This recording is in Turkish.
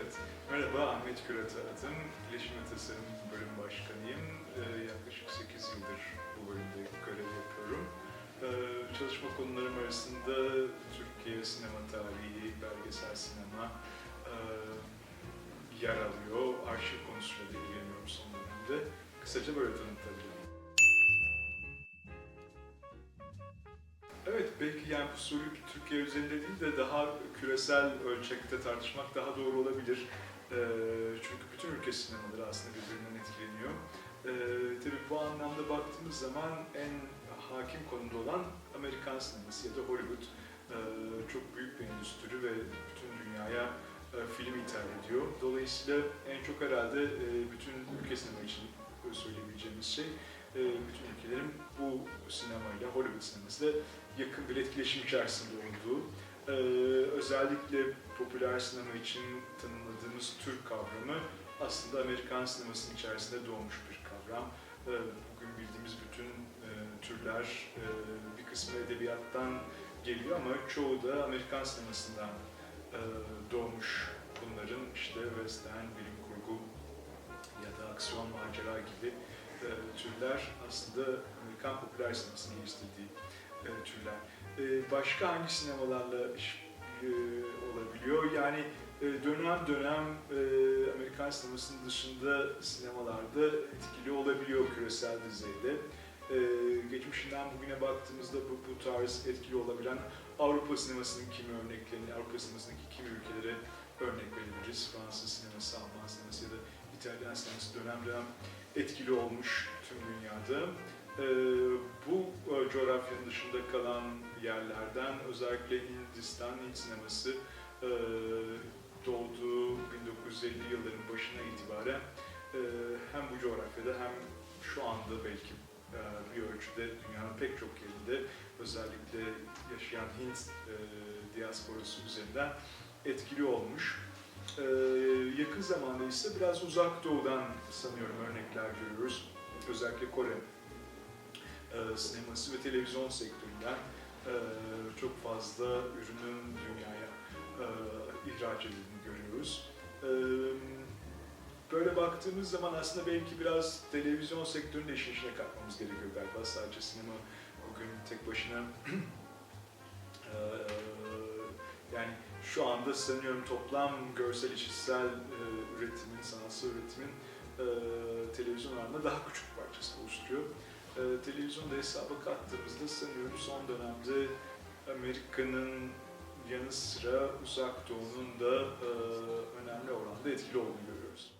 Evet, merhaba Ahmet Kürat adım. İletişim ve Bölüm Başkanıyım. Ee, yaklaşık 8 yıldır bu bölümde görev yapıyorum. Ee, çalışma konularım arasında Türkiye sinema tarihi, belgesel sinema e, yer alıyor. Arşiv konusuyla ilgileniyorum son dönemde. Kısaca böyle tanıtabilirim. Evet, belki yani bu soruyu Türkiye üzerinde değil de daha küresel ölçekte tartışmak daha doğru olabilir. Ee, çünkü bütün ülke sinemaları aslında birbirinden etkileniyor. Ee, tabii bu anlamda baktığımız zaman en hakim konumda olan Amerikan sineması ya da Hollywood. Ee, çok büyük bir endüstri ve bütün dünyaya e, film ithal ediyor. Dolayısıyla en çok herhalde e, bütün ülke sinema için söyleyebileceğimiz şey e, bütün ülkelerin bu sinemayla, Hollywood sinemasıyla yakın bir etkileşim içerisinde olduğu, özellikle popüler sinema için tanımladığımız Türk kavramı aslında Amerikan sinemasının içerisinde doğmuş bir kavram. Bugün bildiğimiz bütün türler bir kısmı edebiyattan geliyor ama çoğu da Amerikan sinemasından doğmuş bunların işte western, bilim kurgu ya da aksiyon, macera gibi türler aslında Amerikan popüler sinemasının geliştirdiği e, türler. E, başka hangi sinemalarla e, olabiliyor? Yani e, dönem dönem e, Amerikan sinemasının dışında sinemalarda etkili olabiliyor küresel düzeyde. E, geçmişinden bugüne baktığımızda bu, bu tarz etkili olabilen Avrupa sinemasının kimi örneklerini, Avrupa sinemasındaki kimi ülkelere örnek verebiliriz. Fransız sineması, Alman sineması ya da İtalyan sineması dönem dönem etkili olmuş tüm dünyada. Ee, bu e, coğrafyanın dışında kalan yerlerden özellikle Hindistan, Hint sineması e, doğduğu 1950 yılların başına itibaren e, hem bu coğrafyada hem şu anda belki e, bir ölçüde dünyanın pek çok yerinde özellikle yaşayan Hint e, diasporası üzerinden etkili olmuş. Ee, yakın zamanda ise biraz uzak doğudan sanıyorum örnekler görüyoruz. Özellikle Kore e, sineması ve televizyon sektöründen e, çok fazla ürünün dünyaya e, ihraç edildiğini görüyoruz. E, böyle baktığımız zaman aslında belki biraz televizyon sektörünü de işin içine katmamız gerekiyor galiba. Sadece sinema bugün tek başına e, yani şu anda sanıyorum toplam görsel işitsel e, üretimin, sanatsal üretimin e, televizyon oranında daha küçük parçası oluşturuyor. E, televizyonda hesaba kattığımızda sanıyorum son dönemde Amerika'nın yanı sıra Uzak Doğu'nun da e, önemli oranda etkili olduğunu görüyoruz.